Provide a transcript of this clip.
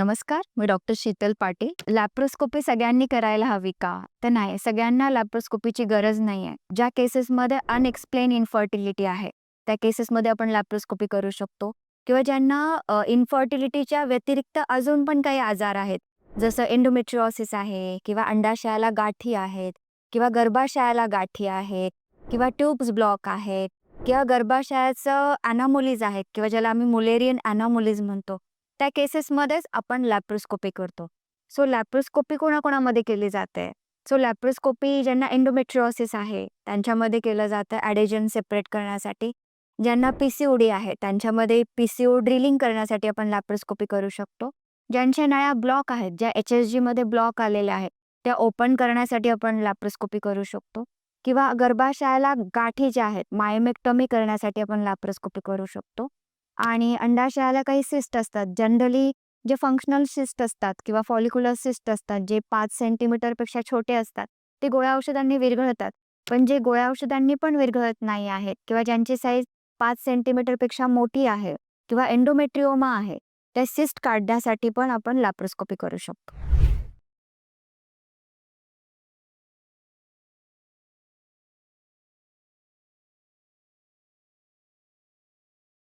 नमस्कार मी doctor Sheetal Patil. Laparoscopy सगळ्यांनी करायला हवी का? तर नाही सगळ्यांना लॅप्रोस्कोपीची गरज नाही आहे ज्या केसेसमध्ये अनएक्सप्लेन इन्फर्टिलिटी आहे त्या केसेसमध्ये आपण लॅप्रोस्कोपी करू शकतो. किंवा ज्यांना इन्फर्टिलिटीच्या व्यतिरिक्त अजून पण काही आजार आहेत जसं एंडोमेट्रिओसिस आहे किंवा अंडाशयाला गाठी आहेत किंवा गर्भाशयाला गाठी आहेत किंवा ट्यूब्स ब्लॉक आहेत किंवा गर्भाशयाचं अॅनामोलीज आहेत किंवा ज्याला आम्ही मुलेरियन अॅनामोलीज म्हणतो त्या केसेसमध्येच आपण लॅप्रोस्कोपी करतो. सो लॅप्रोस्कोपी कोणाकोणामध्ये केली जाते? सो लॅप्रोस्कोपी ज्यांना एन्डोमेट्रिओसिस आहे त्यांच्यामध्ये केलं जातं ॲडेजन सेपरेट करण्यासाठी. ज्यांना पी सी ओ डी आहे त्यांच्यामध्ये पी सी ओ ड्रिलिंग करण्यासाठी आपण लॅप्रोस्कोपी करू शकतो. ज्यांच्या नळ्या ब्लॉक आहेत ज्या एच एस जीमध्ये ब्लॉक आलेल्या आहेत त्या ओपन करण्यासाठी आपण लॅप्रोस्कोपी करू शकतो. किंवा गर्भाशयाला गाठी ज्या आहेत मायोमेक्टॉमी करण्यासाठी आपण लॅप्रोस्कोपी करू शकतो. आणि अंडाशयाला काही सिस्ट असतात. जनरली जे फंक्शनल सिस्ट असतात किंवा फॉलिक्युलर सिस्ट असतात जे पाच सेंटीमीटरपेक्षा छोटे असतात ते गोळ्या औषधांनी विरघळतात. पण जे गोळ्या औषधांनी पण विरघळत नाही आहेत किंवा ज्यांची साईज पाच सेंटीमीटरपेक्षा मोठी आहे किंवा एंडोमेट्रिओमा आहे त्या सिस्ट काढण्यासाठी पण आपण लॅप्रोस्कोपी करू शकतो.